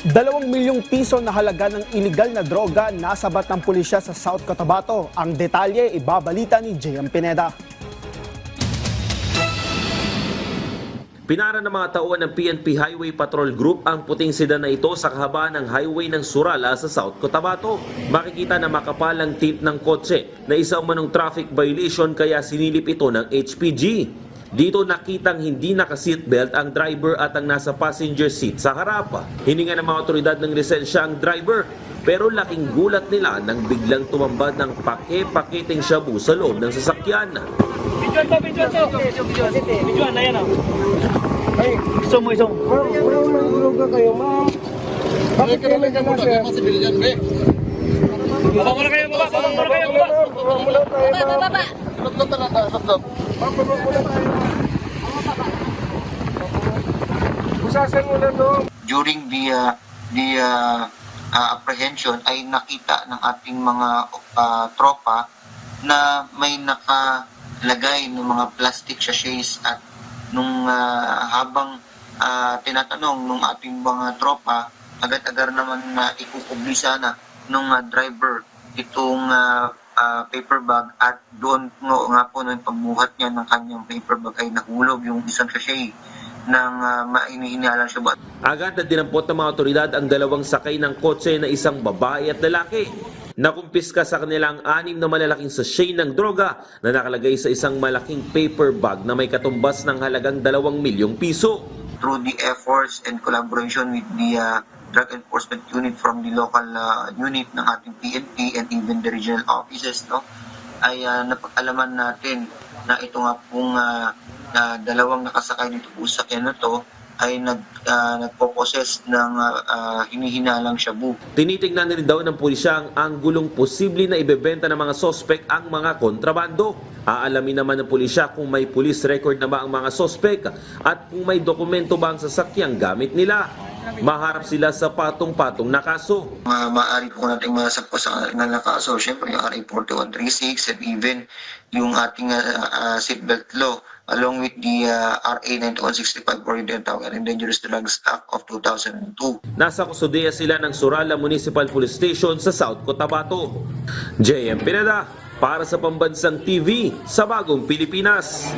Dalawang milyong piso na halaga ng iligal na droga nasabat ng pulisya sa South Cotabato. Ang detalye ibabalita ni JM Pineda. Pinara ng mga tauhan ng PNP Highway Patrol Group ang puting sedan na ito sa kahabaan ng highway ng Surala sa South Cotabato. Makikita na makapalang tint ng kotse na isang manong traffic violation kaya sinilip ito ng HPG. Dito nakitang hindi naka-seatbelt ang driver at ang nasa passenger seat sa harap. Hininga ng mga otoridad ng lisensya ang driver pero laking gulat nila nang biglang tumambad ng pake-pakiting shabu sa loob ng sasakyan. Bijuan to, bijuan to. Bijuan, bijuan na yan oh. Ay, isong mo, isong. Walang mandruga kayo, ma'am. Bakit kayo may ganun, sir? Baba muna kayo, baba, baba muna kayo, baba. Baba muna tayo, Baba, baba. Ma'am, baba muna tayo. Busasan muna doon. During the uh, the uh, uh, apprehension ay nakita ng ating mga uh, tropa na may nakalagay ng mga plastic sachets at nung uh, habang uh, tinatanong ng ating mga tropa agad-agar naman na ikukubli sana nung uh, driver itong uh, uh, paper bag at doon nga, nga po nung pagbuhat niya ng kanyang paper bag ay nahulog yung isang sachet ng uh, mainihinala siya ba Agad na dinampot ng mga otoridad ang dalawang sakay ng kotse na isang babae at lalaki. Nakumpiska sa kanilang anim na malalaking sachet ng droga na nakalagay sa isang malaking paper bag na may katumbas ng halagang dalawang milyong piso. through the efforts and collaboration with the uh, drug enforcement unit from the local uh, unit ng ating PNP and even the regional offices no ay uh, napag-alaman natin na ito nga pong uh, uh, dalawang nakasakay dito po sa sakyan na to ay nag uh, nagpo-possess ng uh, uh, hinihinalang shabu. Tinitingnan rin daw ng pulisya ang anggulong posible na ibebenta ng mga sospek ang mga kontrabando. Aalamin naman ng pulisya kung may police record na ba ang mga sospek at kung may dokumento ba ang sasakyang gamit nila. Maharap sila sa patong-patong na kaso. mga maaari po natin masagpo sa na nakaso, syempre yung RA 4136 and even yung ating uh, uh, seatbelt law along with the uh, RA 9165 or na Dangerous Drugs Act of 2002. Nasa kusudiya sila ng Surala Municipal Police Station sa South Cotabato. JM Pineda para sa Pambansang TV sa Bagong Pilipinas.